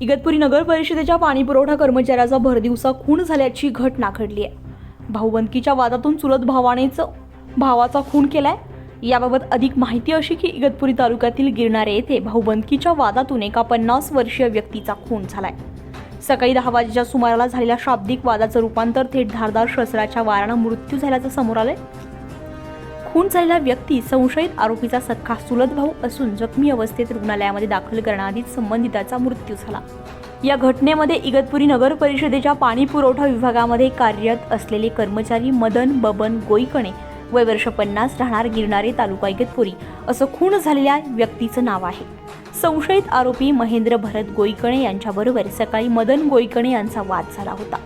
इगतपुरी नगर परिषदेच्या पाणीपुरवठा कर्मचाऱ्याचा भरदिवसा खून झाल्याची घटना घडली आहे. भाऊबंदकीच्या वादातून चुलत भावानेच भावाचा खून केलाय. याबाबत अधिक माहिती अशी की इगतपुरी तालुक्यातील गिरणारे येथे भाऊबंदकीच्या वादातून एका पन्नास वर्षीय व्यक्तीचा खून झालाय. सकाळी दहा वाजेच्या सुमाराला झालेल्या शाब्दिक वादाचं रूपांतर थेट धारदार शस्त्राच्या वारानं मृत्यू झाल्याचं समोर आलंय. खून झालेला व्यक्ती संशयित आरोपीचा सख्खा चुलत भाऊ असून जखमी अवस्थेत रुग्णालयामध्ये दाखल करण्याआधीच संबंधिताचा मृत्यू झाला. या घटनेमध्ये इगतपुरी नगर परिषदेच्या पाणी पुरवठा विभागामध्ये कार्यरत असलेले कर्मचारी मदन बबन गोईकणे वय वर्ष पन्नास राहणार गिरणारे तालुका इगतपुरी असं खून झालेल्या व्यक्तीचं नाव आहे. संशयित आरोपी महेंद्र भरत गोईकणे यांच्याबरोबर सकाळी मदन गोईकणे यांचा वाद झाला होता.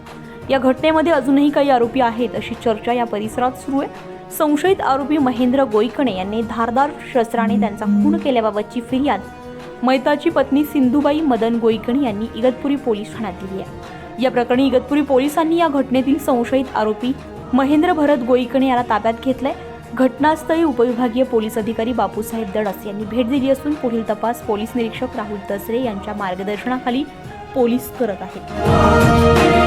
या घटनेमध्ये अजूनही काही आरोपी आहेत अशी चर्चा या परिसरात सुरू आहे. संशयित आरोपी महेंद्र गोईकणे यांनी धारदार शस्त्राने त्यांचा खून केल्याबाबतची फिर्याद मैताची पत्नी सिंधुबाई मदन गोईकणे यांनी इगतपुरी पोलीस ठाण्यात दिली आहे. या प्रकरणी इगतपुरी पोलिसांनी या घटनेतील संशयित आरोपी महेंद्र भरत गोईकणे याला ताब्यात घेतलंय. घटनास्थळी उपविभागीय पोलीस अधिकारी बापूसाहेब दडस यांनी भेट दिली असून पुढील तपास पोलीस निरीक्षक राहुल दसरे यांच्या मार्गदर्शनाखाली पोलीस करत आहेत.